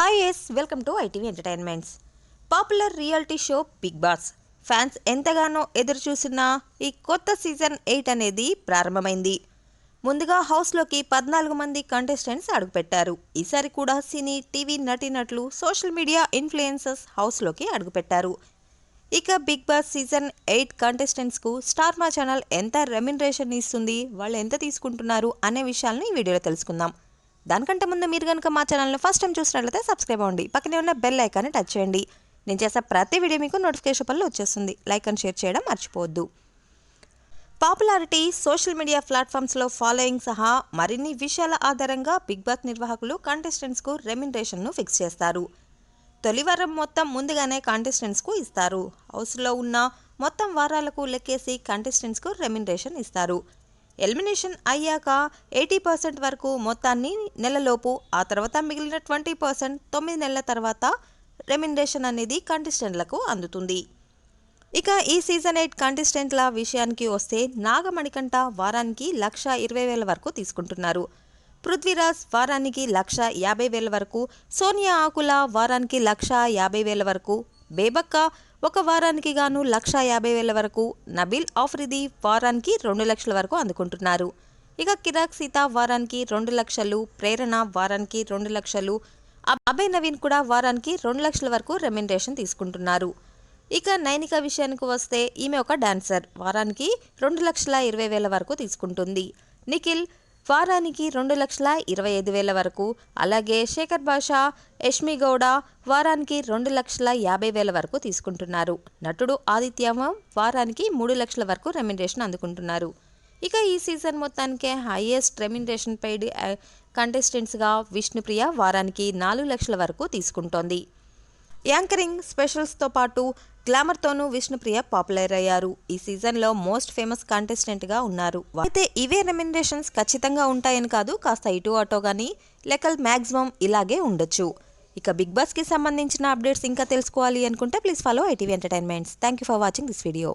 Hi yes welcome to ITV entertainments popular reality show big boss fans ఎంతగానో ఎదురు చూసిన ఈ కొత్త సీజన్ ఎయిట్ అనేది ప్రారంభమైంది. ముందుగా హౌస్లోకి పద్నాలుగు మంది కంటెస్టెంట్స్ అడుగుపెట్టారు. ఈసారి కూడా సినీ టీవీ నటినట్లు సోషల్ మీడియా ఇన్ఫ్లుయెన్సర్స్ హౌస్లోకి అడుగుపెట్టారు. ఇక బిగ్ బాస్ సీజన్ ఎయిట్ కంటెస్టెంట్స్కు స్టార్ మా ఛానల్ ఎంత రెమ్యునరేషన్ ఇస్తుంది వాళ్ళు ఎంత తీసుకుంటున్నారు అనే విషయాలను ఈ వీడియోలో తెలుసుకుందాం. దానికంటే ముందు మీరు కనుక మా ఛానల్ని ఫస్ట్ టైం చూసినట్లయితే సబ్స్క్రైబ్ అవ్వండి. పక్కనే ఉన్న బెల్ ఐకాన్ని టచ్ చేయండి. నేను చేసే ప్రతి వీడియో మీకు నోటిఫికేషన్ పనులు వచ్చేస్తుంది. లైక్ అండ్ షేర్ చేయడం మర్చిపోవద్దు. పాపులారిటీ సోషల్ మీడియా ప్లాట్ఫామ్స్లో ఫాలోయింగ్ సహా మరిన్ని విషయాల ఆధారంగా బిగ్ బాస్ నిర్వాహకులు కాంటెస్టెంట్స్కు రెమ్యునరేషన్ను ఫిక్స్ చేస్తారు. తొలి వారం మొత్తం ముందుగానే కాంటెస్టెంట్స్కు ఇస్తారు. హౌస్లో ఉన్న మొత్తం వారాలకు లెక్కేసి కంటెస్టెంట్స్కు రెమ్యునరేషన్ ఇస్తారు. ఎలిమినేషన్ అయ్యాక ఎయిటీ పర్సెంట్ వరకు మొత్తాన్ని నెలలోపు ఆ తర్వాత మిగిలిన ట్వంటీ పర్సెంట్ తొమ్మిది నెలల తర్వాత రెమ్యునరేషన్ అనేది కంటెస్టెంట్లకు అందుతుంది. ఇక ఈ సీజన్ ఎయిట్ కంటెస్టెంట్ల విషయానికి వస్తే నాగమణికంట వారానికి లక్ష ఇరవై వేల వరకు తీసుకుంటున్నారు. పృథ్వీరాజ్ వారానికి లక్ష యాభై వేల వరకు సోనియా ఆకుల వారానికి లక్ష యాభై వేల వరకు బేబక్క ఒక వారానికి గాను లక్ష యాభై వేల వరకు నబీల్ ఆఫ్రిది వారానికి రెండు లక్షల వరకు అందుకుంటున్నారు. ఇక కిరాక్ సీత వారానికి రెండు లక్షలు ప్రేరణ వారానికి రెండు లక్షలు అభయ్ నవీన్ కూడా వారానికి రెండు లక్షల వరకు రెమ్యునరేషన్ తీసుకుంటున్నారు. ఇక నైనిక విషయానికి వస్తే ఈమె ఒక డాన్సర్ వారానికి రెండు లక్షల ఇరవై వేల వరకు తీసుకుంటుంది. నిఖిల్ వారానికి రెండు లక్షల ఇరవై ఐదు వేల వరకు అలాగే శేఖర్ బాషా యష్మి గౌడ వారానికి రెండు లక్షల యాభై వేల వరకు తీసుకుంటున్నారు. నటుడు ఆదిత్యమ వారానికి మూడు లక్షల వరకు రెమ్యునరేషన్ అందుకుంటున్నారు. ఇక ఈ సీజన్ మొత్తానికే హైయెస్ట్ రెమ్యునరేషన్ పెయిడ్ కంటెస్టెంట్స్గా విష్ణుప్రియ వారానికి నాలుగు లక్షల వరకు తీసుకుంటోంది. యాంకరింగ్ స్పెషల్స్తో పాటు గ్లామర్తోనూ విష్ణుప్రియ పాపులర్ అయ్యారు ఈ సీజన్లో మోస్ట్ ఫేమస్ కాంటెస్టెంట్గా ఉన్నారు. అయితే ఇవే రెమ్యునరేషన్స్ ఖచ్చితంగా ఉంటాయని కాదు కాస్త ఇటు అటో కానీ లెక్కలు మ్యాక్సిమం ఇలాగే ఉండొచ్చు. ఇక బిగ్ బాస్కి సంబంధించిన అప్డేట్స్ ఇంకా తెలుసుకోవాలి అనుకుంటే please follow ITV entertainments. Thank you for watching this video.